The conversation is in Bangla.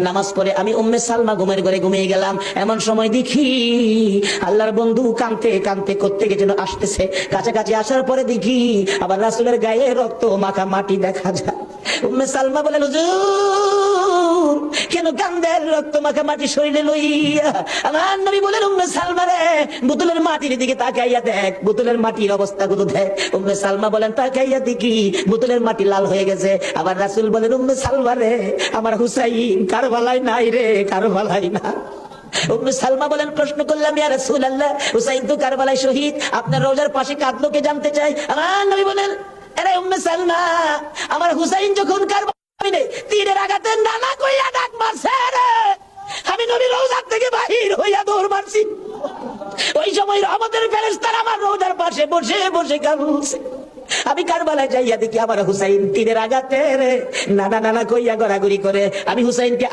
নামাজ পড়ে আমি উম্মে সালমা ঘুমের ঘরে ঘুমিয়ে গেলাম। এমন সময় দেখি আল্লাহর বন্ধু কানতে কানতে করতে যেন আসতেছে। কাছাকাছি আসার পরে দেখি আবার রাসুলের গায়ে রক্ত মাখা মাটি দেখা যায়। উম্মে সালমা বলেন কেন কান্দের রক্ত মাখা মাটি শরীরে লইয়া আমার নবী বলেন, উম্মে সালমা রে, বোতলের মাটির দিকে তাকাইয়া দেখ, বোতলের মাটির অবস্থা গুলো দেখ। উম্মে সালমা বলেন, তাকাইয়া দেখি, বোতলের মাটি লাল হয়ে গেছে। আবার রাসুল বলেন, উম্মে সালমা রে, আমার হুসাইন কারবালাই নাই রে কারবালাই না। সালমা বলেন, প্রশ্ন করলাম হুসাইন তো শহীদ, আপনার রোজার পাশে কাঁদলো কে জানতে চাই? আমার নবী বলেন আরে উম্মে সালমা, আমার হুসাইন যখন কারবালায় তীরের আঘাতে নানা কইয়া ডাক মারছে। রোজার থেকে বাহির হইয়া দৌড় মারছি। ওই সময় রহমতের ফেরেস্তার আমার রোজার পাশে বসে বসে কাঁদছে। আমি কারবালায় যাইয়া দেখি আমার হুসাইন তীরের আগাতে রে, নানা নানা কইয়া গড়াগড়ি করে। আমি হুসাইনকে